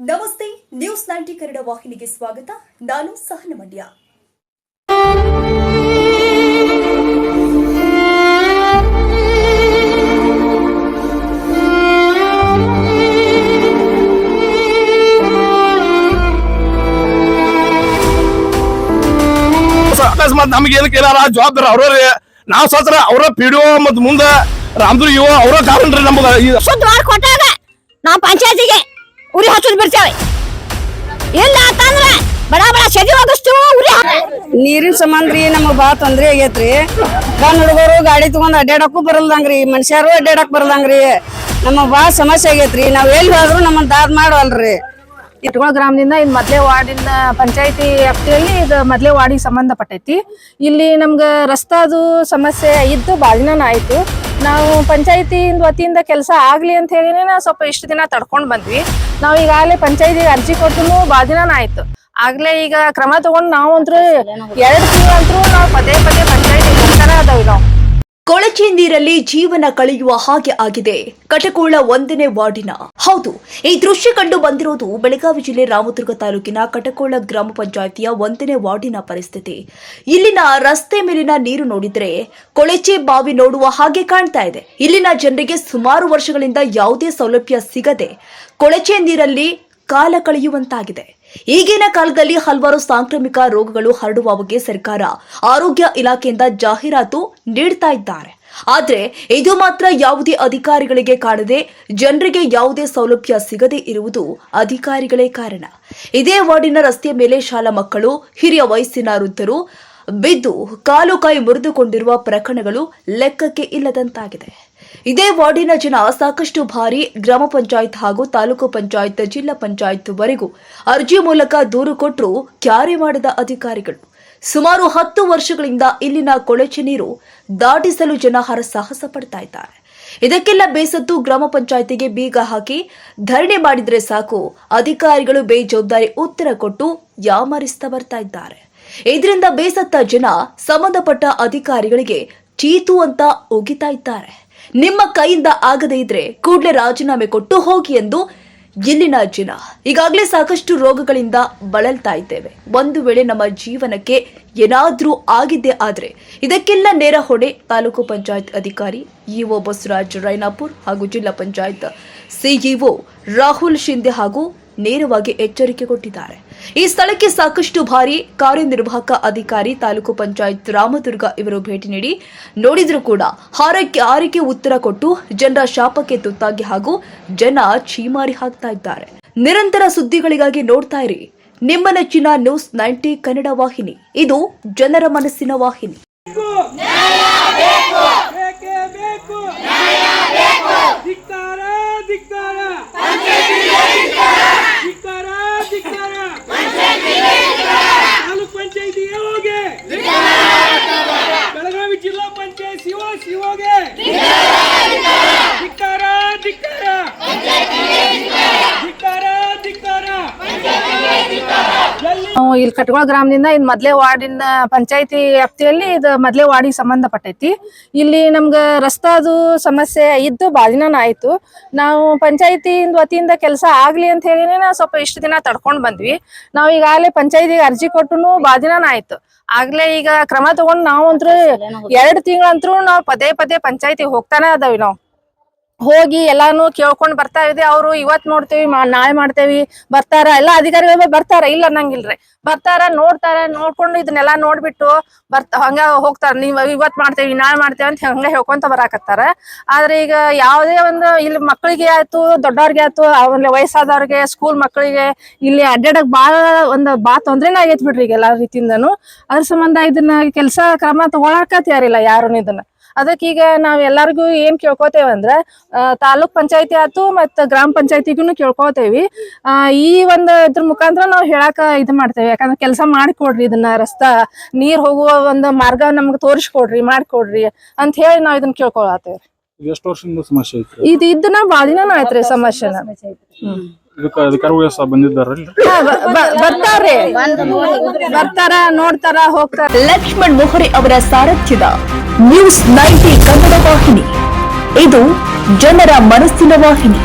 ನಮಸ್ತೆ news ninety Kannada ವಾಹಿನಿಗೆ ಸ್ವಾಗತ. ನಾನು ಸಹನ ಮಂಡ್ಯ. ಅಕಸ್ಮಾತ್ ನಮ್ಗೆ ಏನಕ್ಕೆ ಏನಾರ ಜವಾಬ್ದಾರಿ ಅವ್ರವ್ರಿ? ನಾವು ಸತ್ರ ಅವ್ರ ಪಿಡಿಒ ಮತ್ ಮುಂದ ರಾಮದುರ್ ಇವ ಅವ್ರ ಕಾರಣ ರೀ ನಮ್ಗ ಈ- ಕೊಟ್ಟಾಗ ನಾವು ಪಂಚಾಯತಿಗೆ ಉರಿ ಹಚ್ಚೋದು ಬಿಡ್ತೇವೆ ಇಲ್ಲ ಅಂತಂದ್ರೆ ಬಡ ಬಡ ಶಿ ಉರಿ ನೀರಿನ ಸಂಬಂಧ ರೀ ನಮಗ್ ಭಾಳ ತೊಂದ್ರೆ ಆಗೈತ್ರಿ. ಗಂಡ್ ಹುಡುಗರು ಗಾಡಿ ತಗೊಂಡ್ ಅಡ್ಡಾಡಕ್ಕೂ ಬರಲ್ದಂಗ್ರಿ ಮನುಷ್ಯರು ಅಡ್ಡಾಡಕ್ ಬರಲ್ದಂಗ್ರಿ. ನಮಗ್ ಭಾಳ ಸಮಸ್ಯೆ ಆಗೈತ್ರಿ. ನಾವ್ ಎಲ್ಲಿ ಹೋದ್ರು ನಮ್ಮನ್ನ ದಾದ್ ಮಾಡವಲ್ರಿ. ಇಟ್ಕೊಳ ಗ್ರಾಮದಿಂದ ಇದು ಮೊದಲೇ ವಾರ್ಡಿನ ಪಂಚಾಯತಿ ವ್ಯಾಪ್ತಿಯಲ್ಲಿ ಇದು ಮೊದಲೇ ವಾರ್ಡಿಗೆ ಸಂಬಂಧಪಟ್ಟೈತಿ. ಇಲ್ಲಿ ನಮ್ಗೆ ರಸ್ತಾದು ಸಮಸ್ಯೆ ಇದ್ದು ಭಾಳ ದಿನ ಆಯ್ತು. ನಾವು ಪಂಚಾಯತಿ ವತಿಯಿಂದ ಕೆಲಸ ಆಗ್ಲಿ ಅಂತ ಹೇಳಿನೇ ನಾವು ಸ್ವಲ್ಪ ಇಷ್ಟು ದಿನ ತಡ್ಕೊಂಡ್ ಬಂದ್ವಿ. ನಾವು ಈಗಾಗಲೇ ಪಂಚಾಯತಿಗೆ ಅರ್ಜಿ ಕೊಟ್ಟು ಭಾಳ ದಿನ ಆಯ್ತು. ಆಗ್ಲೇ ಈಗ ಕ್ರಮ ತಗೊಂಡು ನಾವು ಎರಡ್ ತಿಂಗಳಂತರೂ ನಾವು ಪದೇ ಪದೇ ಪಂಚಾಯತಿ ಹೋಗ್ತಾನೆ ಅದಾವಿ ನಾವು. ಕೊಳಚೆ ನೀರಲ್ಲಿ ಜೀವನ ಕಳೆಯುವ ಹಾಗೆ ಆಗಿದೆ. ಕಟಕೋಳ ಒಂದನೇ ವಾರ್ಡಿನ. ಹೌದು, ಈ ದೃಶ್ಯ ಕಂಡು ಬಂದಿರೋದು ಬೆಳಗಾವಿ ಜಿಲ್ಲೆ ರಾಮದುರ್ಗ ತಾಲೂಕಿನ ಕಟಕೋಳ ಗ್ರಾಮ ಪಂಚಾಯಿತಿಯ ಒಂದನೇ ವಾರ್ಡಿನ ಪರಿಸ್ಥಿತಿ. ಇಲ್ಲಿನ ರಸ್ತೆ ಮೇಲಿನ ನೀರು ನೋಡಿದ್ರೆ ಕೊಳಚೆ ಬಾವಿ ನೋಡುವ ಹಾಗೆ ಕಾಣ್ತಾ ಇದೆ. ಇಲ್ಲಿನ ಜನರಿಗೆ ಸುಮಾರು ವರ್ಷಗಳಿಂದ ಯಾವುದೇ ಸೌಲಭ್ಯ ಸಿಗದೆ ಕೊಳಚೆ ನೀರಲ್ಲಿ ಕಾಲ ಕಳೆಯುವಂತಾಗಿದೆ. ಈಗಿನ ಕಾಲದಲ್ಲಿ ಹಲವಾರು ಸಾಂಕ್ರಾಮಿಕ ರೋಗಗಳು ಹರಡುವ ಬಗ್ಗೆ ಸರ್ಕಾರ ಆರೋಗ್ಯ ಇಲಾಖೆಯಿಂದ ಜಾಹೀರಾತು ನೀಡ್ತಾ ಇದ್ದಾರೆ. ಆದರೆ ಇದು ಮಾತ್ರ ಯಾವುದೇ ಅಧಿಕಾರಿಗಳಿಗೆ ಕಾಣದೆ ಜನರಿಗೆ ಯಾವುದೇ ಸೌಲಭ್ಯ ಸಿಗದೆ ಇರುವುದು ಅಧಿಕಾರಿಗಳೇ ಕಾರಣ. ಇದೇ ವಾರ್ಡಿನ ರಸ್ತೆಯ ಮೇಲೆ ಶಾಲಾ ಮಕ್ಕಳು, ಹಿರಿಯ ವಯಸ್ಸಿನ ವೃದ್ಧರು ಬಿದ್ದು ಕಾಲು ಕೈ ಮುರಿದುಕೊಂಡಿರುವ ಪ್ರಕರಣಗಳು ಲೆಕ್ಕಕ್ಕೆ ಇಲ್ಲದಂತಾಗಿದೆ. ಇದೇ ವಾರ್ಡಿನ ಜನ ಸಾಕಷ್ಟು ಬಾರಿ ಗ್ರಾಮ ಪಂಚಾಯತ್ ಹಾಗೂ ತಾಲೂಕು ಪಂಚಾಯತ್, ಜಿಲ್ಲಾ ಪಂಚಾಯತ್ ವರೆಗೂ ಅರ್ಜಿ ಮೂಲಕ ದೂರು ಕೊಟ್ಟರು ಕ್ಯಾರಿ ಮಾಡಿದ ಅಧಿಕಾರಿಗಳು. ಸುಮಾರು ಹತ್ತು ವರ್ಷಗಳಿಂದ ಇಲ್ಲಿನ ಕೊಳಚೆ ನೀರು ದಾಟಿಸಲು ಜನ ಹರಸಾಹಸ ಪಡ್ತಾ ಇದ್ದಾರೆ. ಇದಕ್ಕೆಲ್ಲ ಬೇಸತ್ತು ಗ್ರಾಮ ಪಂಚಾಯತಿಗೆ ಬೀಗ ಹಾಕಿ ಧರಣಿ ಮಾಡಿದರೆ ಸಾಕು, ಅಧಿಕಾರಿಗಳು ಬೇಜವಾಬ್ದಾರಿ ಉತ್ತರ ಕೊಟ್ಟು ಯಾಮರಿಸ್ತಾ ಬರ್ತಾ ಇದ್ದಾರೆ. ಇದರಿಂದ ಬೇಸತ್ತ ಜನ ಸಂಬಂಧಪಟ್ಟ ಅಧಿಕಾರಿಗಳಿಗೆ ಚೀತು ಅಂತ ಒಗಿತಾ ಇದ್ದಾರೆ. ನಿಮ್ಮ ಕೈಯಿಂದ ಆಗದೇ ಇದ್ರೆ ಕೂಡಲೇ ರಾಜೀನಾಮೆ ಕೊಟ್ಟು ಹೋಗಿ ಎಂದು ಇಲ್ಲಿನ ಜನ ಈಗಾಗಲೇ ಸಾಕಷ್ಟು ರೋಗಗಳಿಂದ ಬಳಲ್ತಾ ಇದ್ದೇವೆ. ಒಂದು ವೇಳೆ ನಮ್ಮ ಜೀವನಕ್ಕೆ ಏನಾದ್ರೂ ಆಗಿದ್ದೆ ಆದ್ರೆ ಇದಕ್ಕೆಲ್ಲ ನೇರ ಹೊಣೆ ತಾಲೂಕು ಪಂಚಾಯತ್ ಅಧಿಕಾರಿ ಇಒ ಬಸವರಾಜ್ ರೈನಾಪುರ್ ಹಾಗೂ ಜಿಲ್ಲಾ ಪಂಚಾಯತ್ ಸಿಇಒ ರಾಹುಲ್ ಶಿಂದೆ ಹಾಗೂ ನೇರವಾಗಿ ಎಚ್ಚರಿಕೆ ಕೊಟ್ಟಿದ್ದಾರೆ. ಈ ಸ್ಥಳಕ್ಕೆ ಸಾಕಷ್ಟು ಬಾರಿ ಕಾರ್ಯನಿರ್ವಾಹಕ ಅಧಿಕಾರಿ ತಾಲೂಕು ಪಂಚಾಯತ್ ರಾಮದುರ್ಗ ಇವರು ಭೇಟಿ ನೀಡಿ ನೋಡಿದರೂ ಕೂಡ ಹಾರಕ್ಕೆ ಆರಿಕೆ ಉತ್ತರ ಕೊಟ್ಟು ಜನರ ಶಾಪಕ್ಕೆ ತುತ್ತಾಗಿ ಹಾಗೂ ಜನ ಛೀಮಾರಿ ಹಾಕ್ತಾ ಇದ್ದಾರೆ. ನಿರಂತರ ಸುದ್ದಿಗಳಿಗಾಗಿ ನೋಡ್ತಾ ಇರಿ. ನಿಮ್ಮ ನೆಚ್ಚಿನ ನ್ಯೂಸ್ ನೈಂಟಿ ಕನ್ನಡ ವಾಹಿನಿ. ಇದು ಜನರ ಮನಸ್ಸಿನ ವಾಹಿನಿ ಬೇಕೇ ಬೇಕು ಧಿಕ್ಕಾರ ಧಿಕ್ಕಾರ ಧಿಕ್ಕಾರ ಧಿಕ್ಕಾರ ತಾಲೂಕ್ ಪಂಚಾಯತಿ ಹೋಗೆ ಬೆಳಗಾವಿ ಜಿಲ್ಲಾ ಪಂಚಾಯತ್ ಶಿವ ಶಿವಗೆ ಧಿಕ್ಕಾರ ಧಿಕ್ಕಾರ ಧಿಕ್ಕಾರ ಧಿಕ್ಕಾರ ಎಲ್ಲಿ ನಾವು ಇಲ್ಲಿ ಕಟ್ಕೊಳ ಗ್ರಾಮದಿಂದ ಇದು ಮೊದಲೇ ವಾರ್ಡಿನ ಪಂಚಾಯತಿ ವ್ಯಾಪ್ತಿಯಲ್ಲಿ ಇದು ಮೊದಲೇ ವಾರ್ಡಿಗೆ ಸಂಬಂಧಪಟ್ಟೈತಿ. ಇಲ್ಲಿ ನಮ್ಗೆ ರಸ್ತಾದು ಸಮಸ್ಯೆ ಇದ್ದು ಭಾಳ ದಿನ ಆಯ್ತು. ನಾವು ಪಂಚಾಯತಿಯಿಂದ ವತಿಯಿಂದ ಕೆಲಸ ಆಗ್ಲಿ ಅಂತ ಹೇಳಿನೇ ನಾವು ಸ್ವಲ್ಪ ಇಷ್ಟು ದಿನ ತಡ್ಕೊಂಡ್ ಬಂದ್ವಿ. ನಾವು ಈಗಾಗಲೇ ಪಂಚಾಯತಿಗೆ ಅರ್ಜಿ ಕೊಟ್ಟು ಬಾಧಿನ ಆಯ್ತು. ಆಗ್ಲೇ ಈಗ ಕ್ರಮ ತಗೊಂಡ್ ನಾವು ಅಂತ್ರು ಎರಡ್ ತಿಂಗಳಂತ್ರು ನಾವು ಪದೇ ಪದೇ ಪಂಚಾಯತಿಗೆ ಹೋಗ್ತಾನೆ ಅದಾವಿ ನಾವು. ಹೋಗಿ ಎಲ್ಲಾನು ಕೇಳ್ಕೊಂಡ್ ಬರ್ತಾ ಇದೆ ಅವ್ರು ಇವತ್ ನೋಡ್ತೇವಿ ನಾಳೆ ಮಾಡ್ತೇವಿ. ಬರ್ತಾರ? ಎಲ್ಲಾ ಅಧಿಕಾರಿಗಳು ಬರ್ತಾರ? ಇಲ್ಲ ಅನ್ನಂಗಿಲ್ರಿ. ಬರ್ತಾರ, ನೋಡ್ತಾರ, ನೋಡ್ಕೊಂಡು ಇದನ್ನೆಲ್ಲಾ ನೋಡ್ಬಿಟ್ಟು ಬರ್ತ ಹಂಗ ಹೋಗ್ತಾರ. ನೀವ್ ಇವತ್ ಮಾಡ್ತೇವಿ, ನಾಳೆ ಮಾಡ್ತೇವೆ ಅಂತ ಹಂಗ ಹೇಳ್ಕೊಂತ ಬರಾಕತ್ತಾರ. ಆದ್ರೆ ಈಗ ಯಾವ್ದೇ ಒಂದು ಇಲ್ಲಿ ಮಕ್ಕಳಿಗೆ ಆಯ್ತು, ದೊಡ್ಡವ್ರಿಗೆ ಆಯ್ತು ಆಮೇಲೆ ವಯಸ್ಸಾದವ್ರಿಗೆ ಸ್ಕೂಲ್ ಮಕ್ಕಳಿಗೆ ಇಲ್ಲಿ ಅಡ್ಡಾಡಕ್ ಬಾಳ ಒಂದ್ ಬಾ ತೊಂದ್ರೆನ ಆಗೈತ್ ಬಿಡ್ರಿ ಈಗ ಎಲ್ಲಾ ರೀತಿಯಿಂದನು. ಅದ್ರ ಸಂಬಂಧ ಇದನ್ನ ಕೆಲಸ ಕ್ರಮ ತಗೊಳಕ ಯಾರಿಲ್ಲ ಯಾರು ಇದನ್ನ. ಅದಕ್ಕೀಗ ನಾವ್ ಎಲ್ಲಾರ್ಗು ಏನ್ ಕೇಳ್ಕೊತೇವ ಅಂದ್ರ ಆ, ತಾಲೂಕ್ ಪಂಚಾಯತಿ ಆತು ಮತ್ತ ಗ್ರಾಮ ಪಂಚಾಯತಿಗೂ ಕೇಳ್ಕೊತೇವಿ. ಆ ಈ ಒಂದ್ ಇದ್ರ ಮುಖಾಂತರ ನಾವ್ ಹೇಳಾಕ ಇದು ಮಾಡ್ತೇವೆ. ಯಾಕಂದ್ರೆ ಕೆಲಸ ಮಾಡಿಕೊಡ್ರಿ ಇದನ್ನ ರಸ್ತಾ ನೀರ್ ಹೋಗುವ ಒಂದು ಮಾರ್ಗ ನಮ್ಗೆ ತೋರಿಸ್ಕೊಡ್ರಿ ಮಾಡ್ಕೊಡ್ರಿ ಅಂತ ಹೇಳಿ ನಾವ್ ಇದನ್ನ ಕೇಳ್ಕೊಳತೇವ್ರಿ ಎಷ್ಟು ವರ್ಷದಿಂದ ಸಮಸ್ಯೆ ಐತ್ರಿ? ಇದು ಇದನ್ನ ಬಾಳ ದಿನ ಆಯ್ತ್ರಿ ಸಮಸ್ಯೆನ. ಇದಕ್ಕ ಅಧಿಕಾರಿಗಳು ಸಹ ಬರ್ತಾರೆ ಹಾ, ಬ- ಬ- ಬರ್ತಾರ್ರಿ ಬರ್ತಾರ ನೋಡ್ತಾರ ಹೋಗ್ತಾರ. ಲಕ್ಷ್ಮಣ್ ಮೊಹರೆ ಅವರ ಸಾರಥ್ಯದ ನ್ಯೂಸ್ ನೈಂಟಿ ಕನ್ನಡ ವಾಹಿನಿ. ಇದು ಜನರ ಮನಸ್ಸಿನ ವಾಹಿನಿ.